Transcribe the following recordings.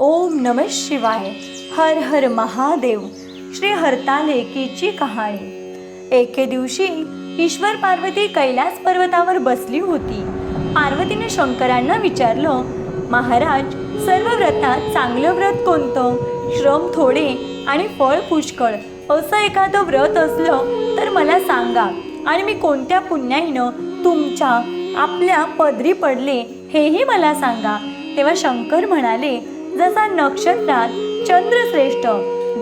ओम नम शिवाय. हर हर महादेव. श्री हरतालेकीची कहाणी. एके दिवशी ईश्वर पार्वती कैलास पर्वतावर बसली होती. पार्वतीने शंकरांना विचारलं महाराज सर्व व्रतात चांगलं व्रत कोणतं? श्रम थोडे आणि फळ पुष्कळ. असं एखादं व्रत असलं तर मला सांगा. आणि मी कोणत्या पुण्याईनं तुमच्या आपल्या पदरी पडले हेही मला सांगा. तेव्हा शंकर म्हणाले जसा नक्षत्रात चंद्र श्रेष्ठ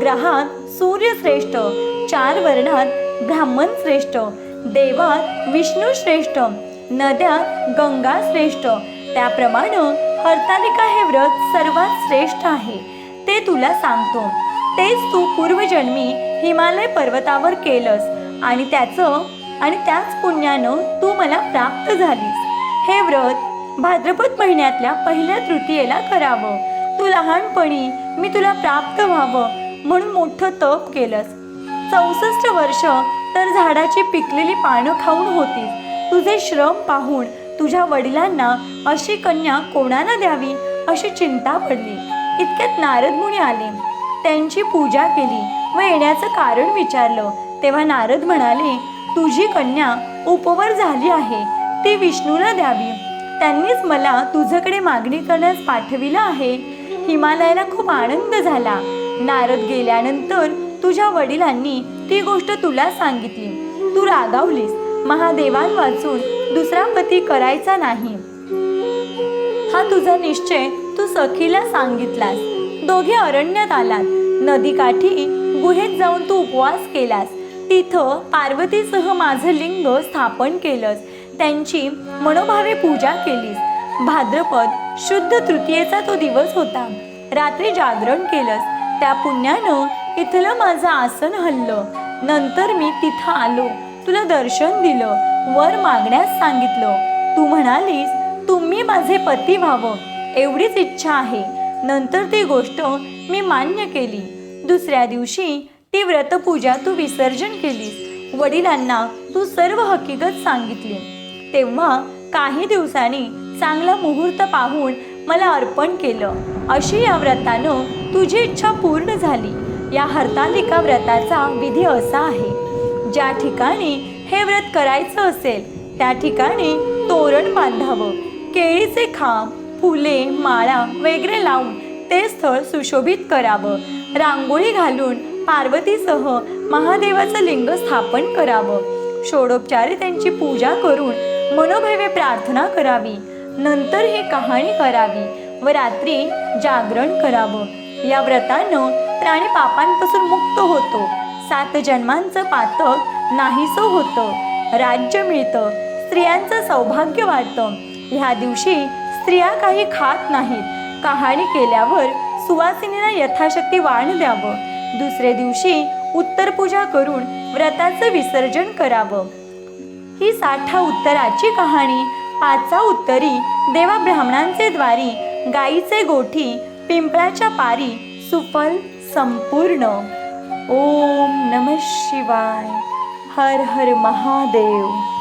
ग्रहात सूर्य श्रेष्ठ चार वर्णात ब्राह्मण श्रेष्ठ देवात विष्णू श्रेष्ठ नद्या गंगा श्रेष्ठ. त्याप्रमाणे हरतालिका हे व्रत सर्वात श्रेष्ठ आहे. ते तुला सांगतो. तेच तू पूर्वजन्मी हिमालय पर्वतावर केलंस आणि त्याचं आणि त्याच पुण्यानं तू मला प्राप्त झालीस. हे व्रत भाद्रपद महिन्यातल्या पहिल्या तृतीयेला करावं. तू लहानपणी मी तुला प्राप्त व्हावं म्हणून मोठं तप केलंस. चौसष्ट वर्ष तर झाडाची पिकलेली पानं खाऊन होतीस. तुझे श्रम पाहून तुझ्या वडिलांना अशी कन्या कोणाला द्यावी अशी चिंता पडली. इतक्यात नारद मुनी आले. त्यांची पूजा केली व येण्याचं कारण विचारलं. तेव्हा नारद म्हणाले तुझी कन्या उपवर झाली आहे. ती विष्णूला द्यावी. त्यांनीच मला तुझ्याकडे मागणी करण्यास पाठविलं आहे. हिमालयाला खूप आनंद झाला. नारद गेल्यानंतर तुझ्या वडिलांनी ती गोष्ट तुला सांगितली. तू रागावलीस. महादेवान वाचून दुसरा पती करायचा नाही. हा तुझा निश्चय तू सखीला सांगितलास. दोघे अरण्यात आलात. नदीकाठी गुहेत जाऊन तू उपवास केलास. तिथं पार्वतीसह माझं लिंग स्थापन केलंस. त्यांची मनोभावे पूजा केलीस. भाद्रपद शुद्ध तृतीयेचा तो दिवस होता. रात्री जागरण केलंस. त्या पुण्यानं इथलं माझं आसन हल्लं. नंतर मी तिथं आलो. तुला दर्शन दिलं. वर मागण्यास सांगितलं. तू म्हणालीस तुम्ही माझे पती व्हावं. एवढीच इच्छा आहे. नंतर ती गोष्ट मी मान्य केली. दुसऱ्या दिवशी ती व्रतपूजा तू विसर्जन केलीस. वडिलांना तू सर्व हकीकत सांगितली. तेव्हा काही दिवसांनी चांगला मुहूर्त पाहून मला अर्पण केलं. अशी या व्रतानं तुझी इच्छा पूर्ण झाली. या हरतालिका व्रताचा विधी असा आहे. ज्या ठिकाणी हे व्रत करायचं असेल त्या ठिकाणी तोरण बांधावं. केळीचे खांब फुले माळा वगैरे लावून ते स्थळ सुशोभित करावं. रांगोळी घालून पार्वतीसह महादेवाचं लिंग स्थापन करावं. षोडोपचारे त्यांची पूजा करून मनोभावे प्रार्थना करावी. नंतर ही कहाणी करावी व रात्री जागरण करावं. या व्रतानं प्राणी पापांपासून मुक्त होतो. सात जन्मांचं पातक नाहीसं होतं. राज्य मिळतं. स्त्रियांचं सौभाग्य वाढतं. ह्या दिवशी स्त्रिया काही खात नाहीत. कहाणी केल्यावर सुवासिनीला यथाशक्ती वाण द्यावं. दुसऱ्या दिवशी उत्तर पूजा करून व्रताचं विसर्जन करावं. ही साठा उत्तराची कहाणी पाचा उत्तरी देवा ब्राह्मणांचे द्वारी गाईचे गोठी पिंपळाच्या पारी सुफल संपूर्ण. ओम नम शिवाय. हर हर महादेव.